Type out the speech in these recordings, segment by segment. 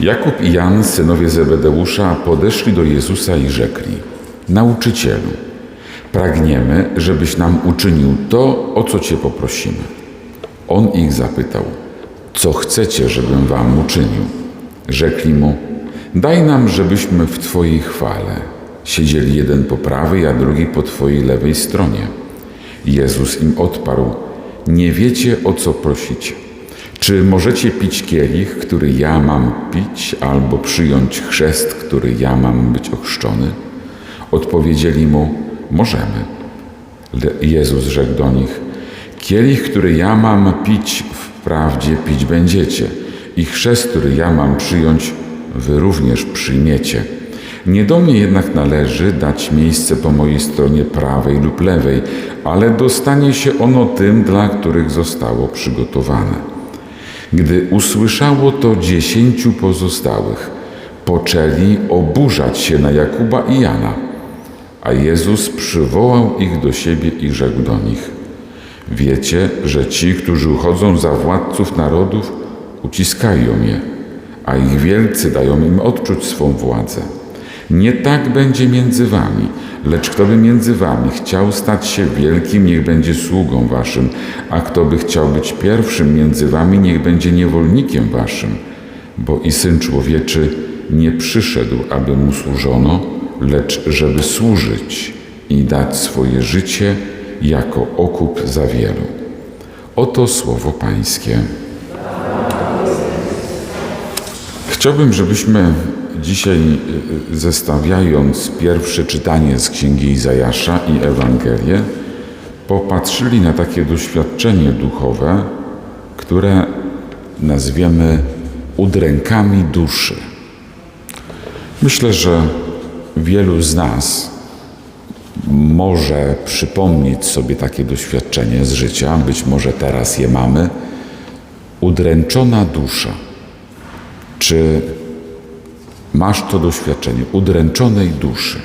Jakub i Jan, synowie Zebedeusza, podeszli do Jezusa i rzekli: Nauczycielu, pragniemy, żebyś nam uczynił to, o co Cię poprosimy. On ich zapytał: Co chcecie, żebym wam uczynił? Rzekli mu: Daj nam, żebyśmy w Twojej chwale siedzieli jeden po prawej, a drugi po Twojej lewej stronie. Jezus im odparł: Nie wiecie, o co prosicie. Czy możecie pić kielich, który ja mam pić, albo przyjąć chrzest, który ja mam być ochrzczony? Odpowiedzieli mu: Możemy. Jezus rzekł do nich: Kielich, który ja mam pić, wprawdzie pić będziecie, i chrzest, który ja mam przyjąć, wy również przyjmiecie. Nie do mnie jednak należy dać miejsce po mojej stronie prawej lub lewej, ale dostanie się ono tym, dla których zostało przygotowane. Gdy usłyszało to dziesięciu pozostałych, poczęli oburzać się na Jakuba i Jana. A Jezus przywołał ich do siebie i rzekł do nich: Wiecie, że ci, którzy uchodzą za władców narodów, uciskają je, a ich wielcy dają im odczuć swą władzę. Nie tak będzie między wami, lecz kto by między wami chciał stać się wielkim, niech będzie sługą waszym, a kto by chciał być pierwszym między wami, niech będzie niewolnikiem waszym. Bo i Syn Człowieczy nie przyszedł, aby mu służono, lecz żeby służyć i dać swoje życie jako okup za wielu. Oto słowo Pańskie. Chciałbym, żebyśmy dzisiaj, y, y, zestawiając pierwsze czytanie z Księgi Izajasza i Ewangelię, popatrzyli na takie doświadczenie duchowe, które nazwiemy udrękami duszy. Myślę, że wielu z nas może przypomnieć sobie takie doświadczenie z życia, być może teraz je mamy. Udręczona dusza. Czy masz to doświadczenie udręczonej duszy?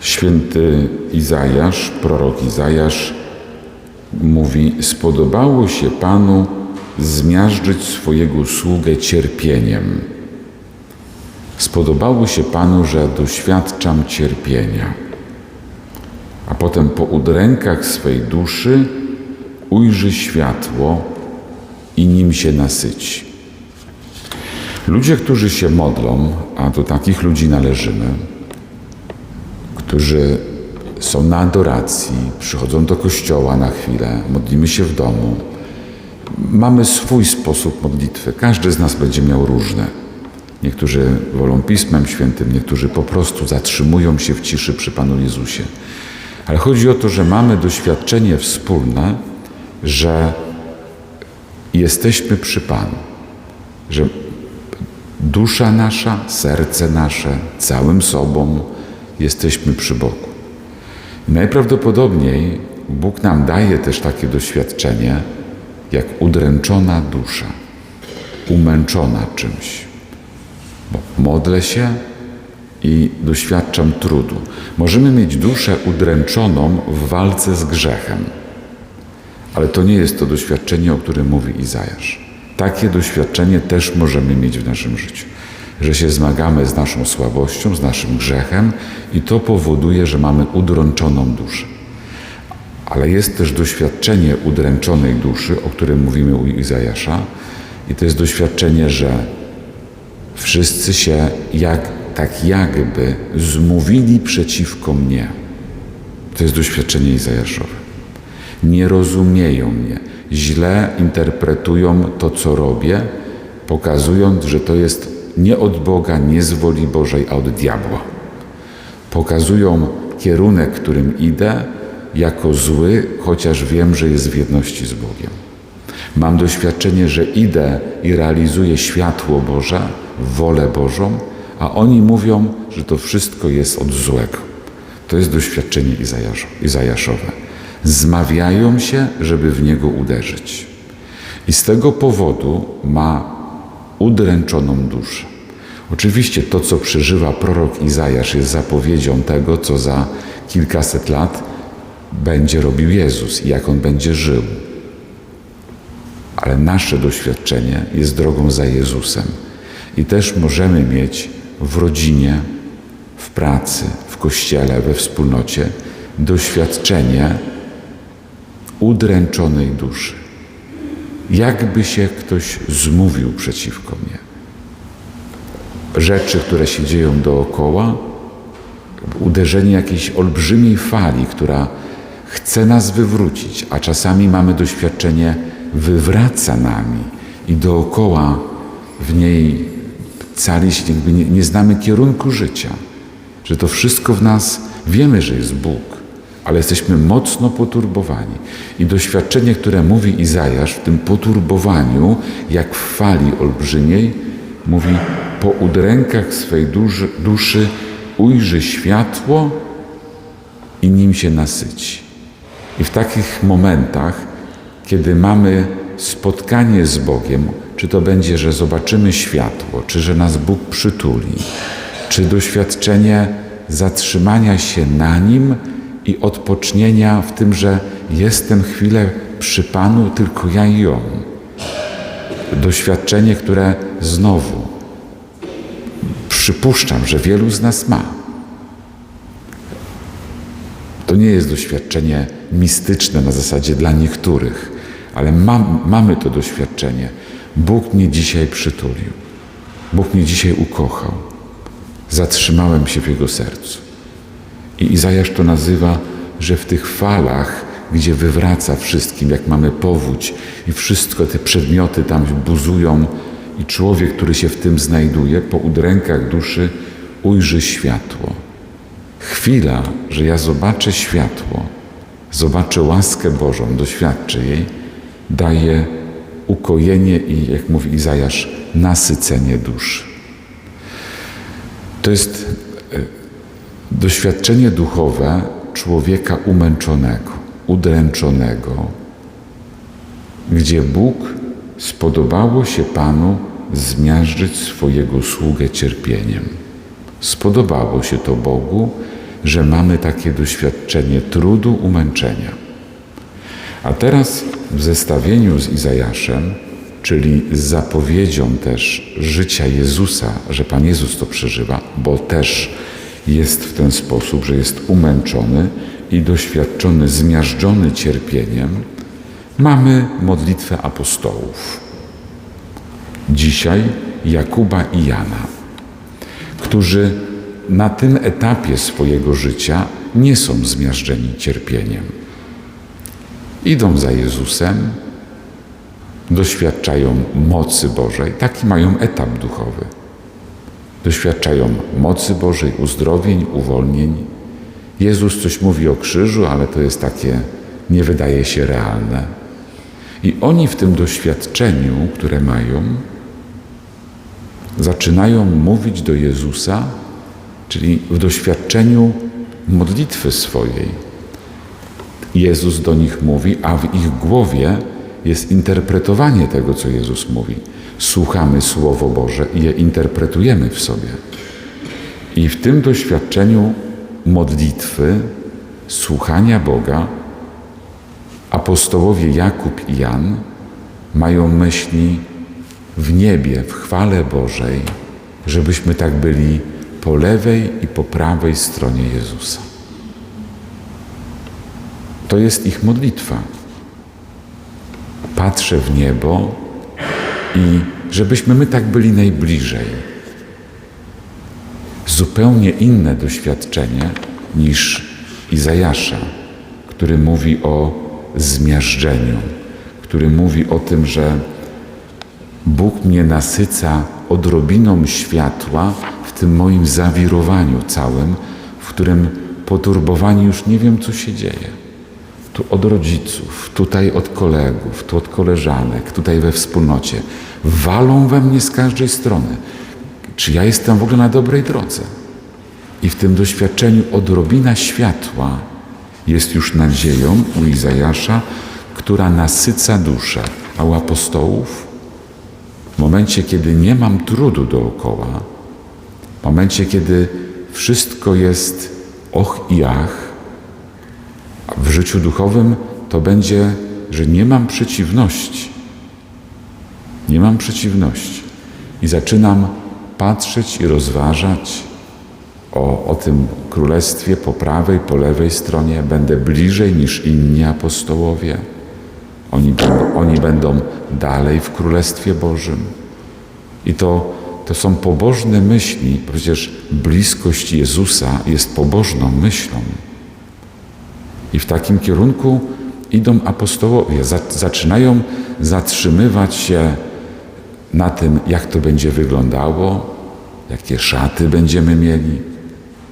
Święty Izajasz, prorok Izajasz mówi: Spodobało się Panu zmiażdżyć swojego sługę cierpieniem. Spodobało się Panu, że doświadczam cierpienia. A potem po udrękach swej duszy ujrzy światło i nim się nasyci. Ludzie, którzy się modlą, a do takich ludzi należymy, którzy są na adoracji, przychodzą do kościoła na chwilę, modlimy się w domu. Mamy swój sposób modlitwy. Każdy z nas będzie miał różne. Niektórzy wolą Pismem Świętym, niektórzy po prostu zatrzymują się w ciszy przy Panu Jezusie. Ale chodzi o to, że mamy doświadczenie wspólne, że jesteśmy przy Panu, że dusza nasza, serce nasze, całym sobą jesteśmy przy Bogu. Najprawdopodobniej Bóg nam daje też takie doświadczenie, jak udręczona dusza, umęczona czymś. Bo modlę się i doświadczam trudu. Możemy mieć duszę udręczoną w walce z grzechem, ale to nie jest to doświadczenie, o którym mówi Izajasz. Takie doświadczenie też możemy mieć w naszym życiu, że się zmagamy z naszą słabością, z naszym grzechem i to powoduje, że mamy udręczoną duszę. Ale jest też doświadczenie udręczonej duszy, o którym mówimy u Izajasza, i to jest doświadczenie, że wszyscy się jak, tak jakby zmówili przeciwko mnie. To jest doświadczenie Izajaszowe. Nie rozumieją mnie, źle interpretują to, co robię, pokazując, że to jest nie od Boga, nie z woli Bożej, a od diabła. Pokazują kierunek, którym idę, jako zły, chociaż wiem, że jest w jedności z Bogiem. Mam doświadczenie, że idę i realizuję światło Boże, wolę Bożą, a oni mówią, że to wszystko jest od złego. To jest doświadczenie Izajaszo- Izajaszowe. Zmawiają się, żeby w niego uderzyć. I z tego powodu ma udręczoną duszę. Oczywiście to, co przeżywa prorok Izajasz, jest zapowiedzią tego, co za kilkaset lat będzie robił Jezus i jak on będzie żył. Ale nasze doświadczenie jest drogą za Jezusem. I też możemy mieć w rodzinie, w pracy, w kościele, we wspólnocie doświadczenie udręczonej duszy. Jakby się ktoś zmówił przeciwko mnie. Rzeczy, które się dzieją dookoła, uderzenie jakiejś olbrzymiej fali, która chce nas wywrócić, a czasami mamy doświadczenie, wywraca nami i dookoła w niej cali się, jakby nie, nie znamy kierunku życia, że to wszystko w nas wiemy, że jest Bóg, ale jesteśmy mocno poturbowani. I doświadczenie, które mówi Izajasz w tym poturbowaniu, jak w fali olbrzymiej, mówi: Po udrękach swej duszy, duszy ujrzy światło i nim się nasyci. I w takich momentach, kiedy mamy spotkanie z Bogiem, czy to będzie, że zobaczymy światło, czy że nas Bóg przytuli, czy doświadczenie zatrzymania się na Nim i odpocznienia w tym, że jestem chwilę przy Panu, tylko ja i On. Doświadczenie, które znowu przypuszczam, że wielu z nas ma. To nie jest doświadczenie mistyczne na zasadzie dla niektórych, ale mam, mamy to doświadczenie. Bóg mnie dzisiaj przytulił. Bóg mnie dzisiaj ukochał. Zatrzymałem się w Jego sercu. I Izajasz to nazywa, że w tych falach, gdzie wywraca wszystkim, jak mamy powódź i wszystko te przedmioty tam buzują i człowiek, który się w tym znajduje, po udrękach duszy ujrzy światło. Chwila, że ja zobaczę światło, zobaczę łaskę Bożą, doświadczę jej, daje ukojenie i, jak mówi Izajasz, nasycenie duszy. To jest e, doświadczenie duchowe człowieka umęczonego, udręczonego, gdzie Bóg spodobało się Panu zmiażdżyć swojego sługę cierpieniem. Spodobało się to Bogu, że mamy takie doświadczenie trudu, umęczenia. A teraz w zestawieniu z Izajaszem, czyli z zapowiedzią też życia Jezusa, że Pan Jezus to przeżywa, bo też jest w ten sposób, że jest umęczony i doświadczony, zmiażdżony cierpieniem, mamy modlitwę apostołów. Dzisiaj Jakuba i Jana, którzy na tym etapie swojego życia nie są zmiażdżeni cierpieniem. Idą za Jezusem, doświadczają mocy Bożej. Taki mają etap duchowy. Doświadczają mocy Bożej, uzdrowień, uwolnień. Jezus coś mówi o krzyżu, ale to jest takie, nie wydaje się realne. I oni w tym doświadczeniu, które mają, zaczynają mówić do Jezusa, czyli w doświadczeniu modlitwy swojej. Jezus do nich mówi, a w ich głowie jest interpretowanie tego, co Jezus mówi. Słuchamy Słowo Boże i je interpretujemy w sobie. I w tym doświadczeniu modlitwy, słuchania Boga, apostołowie Jakub i Jan mają myśli w niebie, w chwale Bożej, żebyśmy tak byli po lewej i po prawej stronie Jezusa. To jest ich modlitwa. Patrzę w niebo i żebyśmy my tak byli najbliżej. Zupełnie inne doświadczenie niż Izajasza, który mówi o zmiażdżeniu, który mówi o tym, że Bóg mnie nasyca odrobiną światła w tym moim zawirowaniu całym, w którym poturbowani już nie wiem, co się dzieje. Tu od rodziców, tutaj od kolegów, tu od koleżanek, tutaj we wspólnocie. Walą we mnie z każdej strony. Czy ja jestem w ogóle na dobrej drodze? I w tym doświadczeniu odrobina światła jest już nadzieją u Izajasza, która nasyca duszę, a u apostołów w momencie, kiedy nie mam trudu dookoła, w momencie, kiedy wszystko jest och i ach, w życiu duchowym to będzie, że nie mam przeciwności. Nie mam przeciwności. I zaczynam patrzeć i rozważać o, o tym królestwie po prawej, po lewej stronie. Będę bliżej niż inni apostołowie. Oni, będą- oni będą dalej w Królestwie Bożym. I to, to są pobożne myśli. Przecież bliskość Jezusa jest pobożną myślą. I w takim kierunku idą apostołowie. Za, zaczynają zatrzymywać się na tym, jak to będzie wyglądało, jakie szaty będziemy mieli,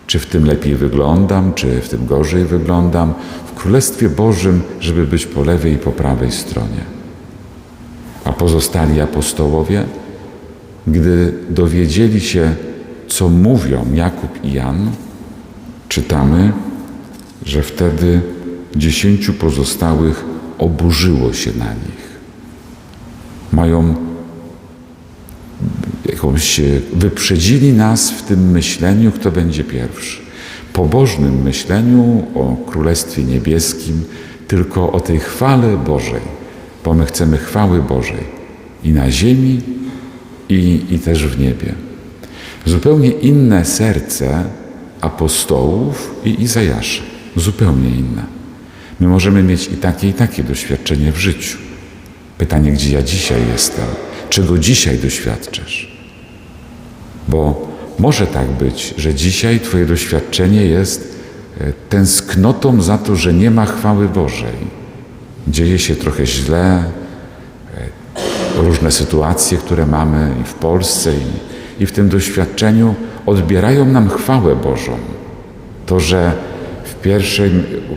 czy w tym lepiej wyglądam, czy w tym gorzej wyglądam. W Królestwie Bożym, żeby być po lewej i po prawej stronie. A pozostali apostołowie, gdy dowiedzieli się, co mówią Jakub i Jan, czytamy, że wtedy dziesięciu pozostałych oburzyło się na nich. Mają jakąś, wyprzedzili nas w tym myśleniu, kto będzie pierwszy. Pobożnym myśleniu o Królestwie Niebieskim, tylko o tej chwale Bożej, bo my chcemy chwały Bożej i na ziemi, i, i też w niebie. Zupełnie inne serce apostołów i Izajasza. Zupełnie inne. My możemy mieć i takie, i takie doświadczenie w życiu. Pytanie, gdzie ja dzisiaj jestem? Czego dzisiaj doświadczasz? Bo może tak być, że dzisiaj Twoje doświadczenie jest e, tęsknotą za to, że nie ma chwały Bożej. Dzieje się trochę źle, e, różne sytuacje, które mamy i w Polsce, i, i w tym doświadczeniu odbierają nam chwałę Bożą. To, że w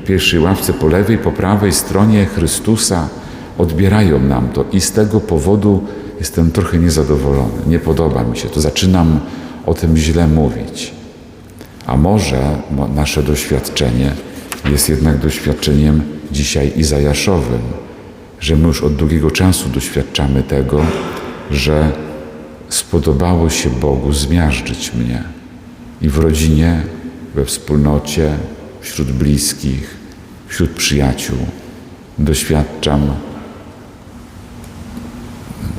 pierwszej, ławce po lewej, po prawej stronie Chrystusa odbierają nam to i z tego powodu jestem trochę niezadowolony. Nie podoba mi się to. Zaczynam o tym źle mówić. A może mo- nasze doświadczenie jest jednak doświadczeniem dzisiaj Izajaszowym, że my już od długiego czasu doświadczamy tego, że spodobało się Bogu zmiażdżyć mnie i w rodzinie, we wspólnocie, wśród bliskich, wśród przyjaciół doświadczam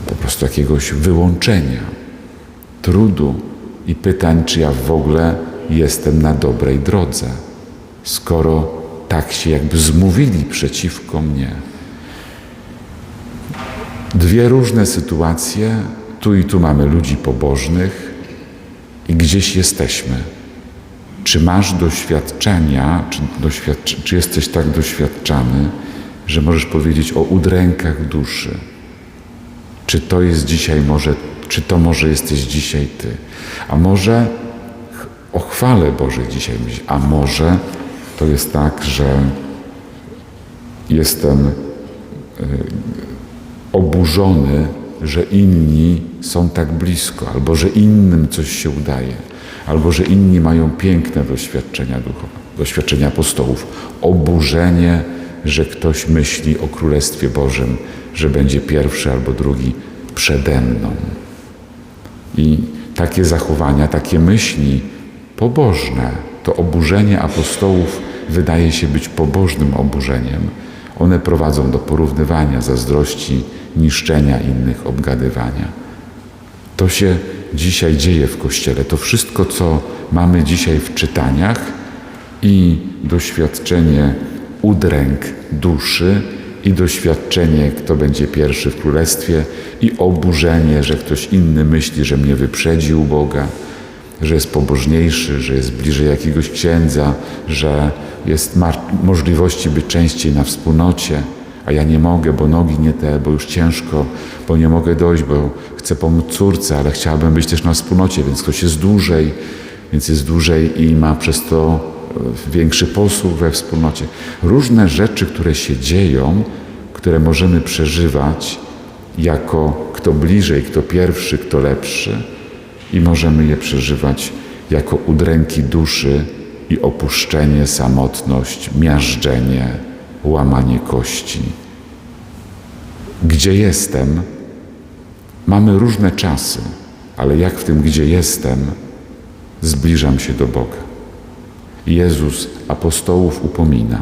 po prostu jakiegoś wyłączenia, trudu i pytań, czy ja w ogóle jestem na dobrej drodze, skoro tak się jakby zmówili przeciwko mnie. Dwie różne sytuacje, tu i tu mamy ludzi pobożnych i gdzieś jesteśmy. Czy masz doświadczenia, czy, doświadcz, czy jesteś tak doświadczany, że możesz powiedzieć o udrękach duszy? Czy to jest dzisiaj może, czy to może jesteś dzisiaj Ty? A może o chwale Bożej dzisiaj myślisz? A może to jest tak, że jestem y, oburzony, że inni są tak blisko, albo że innym coś się udaje, albo że inni mają piękne doświadczenia duchowe, doświadczenia apostołów. Oburzenie, że ktoś myśli o Królestwie Bożym, że będzie pierwszy albo drugi przede mną. I takie zachowania, takie myśli pobożne, to oburzenie apostołów wydaje się być pobożnym oburzeniem. One prowadzą do porównywania, zazdrości, niszczenia innych, obgadywania. To się dzisiaj dzieje w Kościele. To wszystko, co mamy dzisiaj w czytaniach i doświadczenie udręk duszy i doświadczenie, kto będzie pierwszy w Królestwie i oburzenie, że ktoś inny myśli, że mnie wyprzedził Boga, że jest pobożniejszy, że jest bliżej jakiegoś księdza, że jest możliwości być częściej na wspólnocie, a ja nie mogę, bo nogi nie te, bo już ciężko, bo nie mogę dojść, bo chcę pomóc córce, ale chciałabym być też na wspólnocie, więc ktoś jest dłużej, więc jest dłużej i ma przez to e, większy posłuch we wspólnocie. Różne rzeczy, które się dzieją, które możemy przeżywać jako kto bliżej, kto pierwszy, kto lepszy i możemy je przeżywać jako udręki duszy i opuszczenie, samotność, miażdżenie, łamanie kości. Gdzie jestem, mamy różne czasy, ale jak w tym, gdzie jestem, zbliżam się do Boga. Jezus apostołów upomina,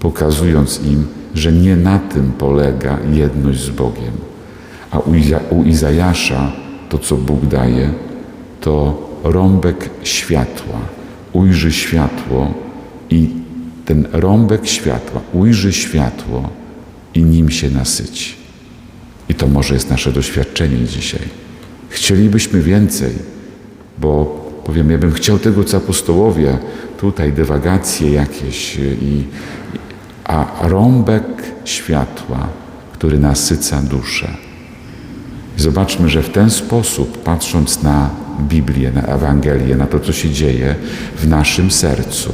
pokazując im, że nie na tym polega jedność z Bogiem. A u Iza- u Izajasza to, co Bóg daje, to rąbek światła. Ujrzy światło i ten rąbek światła ujrzy światło i nim się nasyci. I to może jest nasze doświadczenie dzisiaj. Chcielibyśmy więcej, bo powiem, ja bym chciał tego, co apostołowie, tutaj dywagacje jakieś, i, a rąbek światła, który nasyca duszę. Zobaczmy, że w ten sposób, patrząc na Biblię, na Ewangelię, na to, co się dzieje w naszym sercu,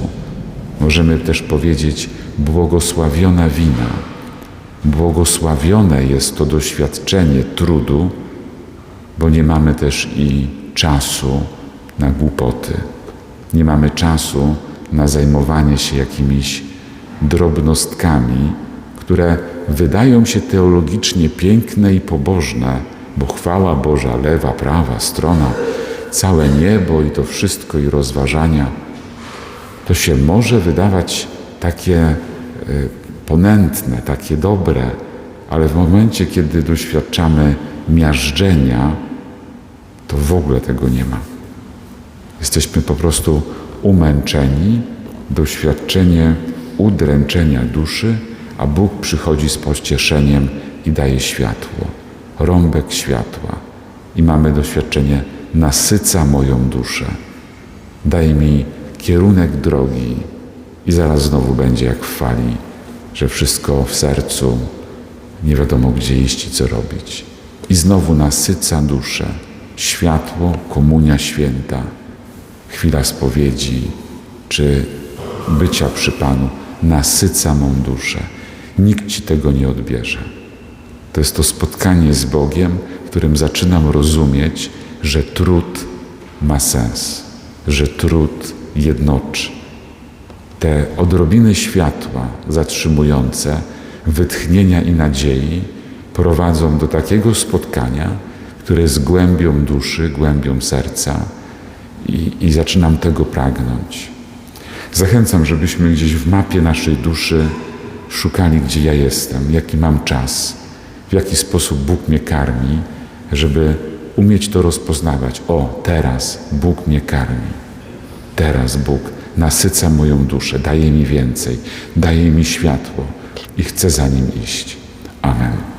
możemy też powiedzieć błogosławiona wina. Błogosławione jest to doświadczenie trudu, bo nie mamy też i czasu na głupoty. Nie mamy czasu na zajmowanie się jakimiś drobnostkami, które wydają się teologicznie piękne i pobożne, bo chwała Boża, lewa, prawa, strona, całe niebo i to wszystko i rozważania, to się może wydawać takie y, ponętne, takie dobre, ale w momencie, kiedy doświadczamy miażdżenia, to w ogóle tego nie ma. Jesteśmy po prostu umęczeni, doświadczenie udręczenia duszy, a Bóg przychodzi z pocieszeniem i daje światło, rąbek światła. I mamy doświadczenie, nasyca moją duszę, daje mi kierunek drogi i zaraz znowu będzie jak w fali, że wszystko w sercu, nie wiadomo gdzie iść i co robić. I znowu nasyca duszę, światło, komunia święta, chwila spowiedzi czy bycia przy Panu nasyca mą duszę. Nikt ci tego nie odbierze. To jest to spotkanie z Bogiem, w którym zaczynam rozumieć, że trud ma sens, że trud jednoczy. Te odrobiny światła zatrzymujące, wytchnienia i nadziei prowadzą do takiego spotkania, które jest głębią duszy, głębią serca i, i zaczynam tego pragnąć. Zachęcam, żebyśmy gdzieś w mapie naszej duszy szukali, gdzie ja jestem, jaki mam czas, w jaki sposób Bóg mnie karmi, żeby umieć to rozpoznawać. O, teraz Bóg mnie karmi. Teraz Bóg nasyca moją duszę, daje mi więcej, daje mi światło i chcę za nim iść. Amen.